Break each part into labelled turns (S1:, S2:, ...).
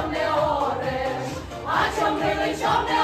S1: чом не ореш, а чом не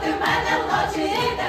S1: проти мене вночі.